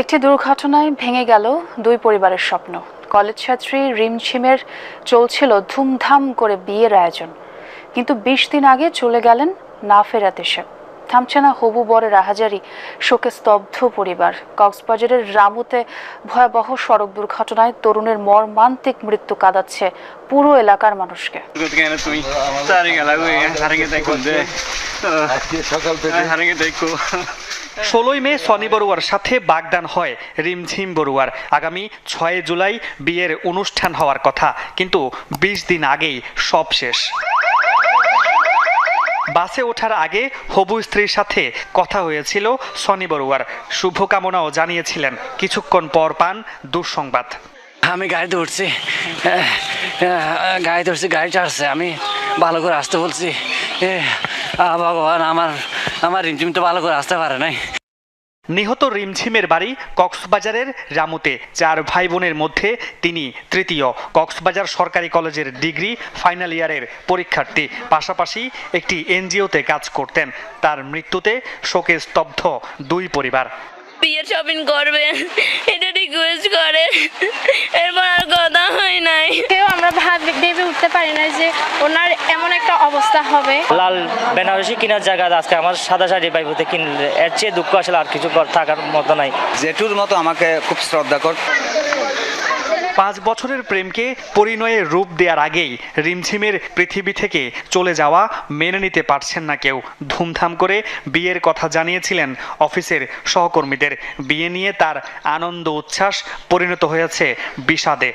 একটি দুর্ঘটনায় ভেঙে গেল দুই পরিবারের স্বপ্ন। কলেজ ছাত্রী রিমঝিমের চলছিল ধুমধাম করে বিয়ের আয়োজন। কিন্তু বিশ দিন আগে চলে গেলেন না ফেরাতে সে। থামছে না হবু বরের রাহাজারি শোকে স্তব্ধ পরিবার। কক্সবাজারের রামুতে ভয়াবহ সড়ক দুর্ঘটনায় তরুণের মর্মান্তিক মৃত্যু কাঁদাচ্ছে পুরো এলাকার মানুষকে। সকাল থেকে ষোলোই মে সনি বড়ুয়ার সাথে বাগদান হয় রিমঝিম বড়ুয়ার। আগামী ছয় জুলাই বিয়ের অনুষ্ঠান হওয়ার কথা কিন্তু বিশ দিন আগেই সব শেষ। বাসে ওঠার আগে হবু স্ত্রীর সাথে কথা হয়েছিল সনি বড়ুয়ার। শুভকামনাও জানিয়েছিলেন। কিছুক্ষণ পর পান দুঃসংবাদ। আমি গাড়িতে উঠছি। গাড়িতে ধরছি গাড়ি চাচ্ছে আমি ভালো করে আসতে বলছি। এ, ভগবান আমার আমার রিমঝিম তো ভালো করে আসতে পারে নাই। নিহত রিমঝিমের বাড়ি কক্সবাজারের রামুতে। চার ভাই বোনের মধ্যে তিনি তৃতীয়। কক্সবাজার সরকারি কলেজের ডিগ্রি ফাইনাল ইয়ারের পরীক্ষার্থী। পাশাপাশি একটি এনজিওতে কাজ করতেন। তার মৃত্যুতে শোকে স্তব্ধ দুই পরিবার। বিয়ের শপিং করবে এটা রিকোয়েস্ট করে। এরপর আর কথা হয় নাই কেউ আমরা ভাবে ভেবে উঠতে পারি না যে ওনার এমন একটা অবস্থা হবে। লাল বেনারসি কেনার জায়গা আজকে আমার সাদা শাড়ি পাইবতে কিনলে এর চেয়ে দুঃখ আসলে আর কিছু কর- থাকার মতো নাই। জেঠুর মতো আমাকে খুব শ্রদ্ধা কর। পাঁচ বছরের প্রেমকে পরিণয়ে রূপ দেওয়ার আগেই রিমঝিমের পৃথিবী থেকে চলে যাওয়া মেনে নিতে পারছেন না কেউ। ধুমধাম করে বিয়ের কথা জানিয়েছিলেন অফিসের সহকর্মীদের। বিয়ে নিয়ে তার আনন্দ উচ্ছ্বাস পরিণত হয়েছে বিষাদে।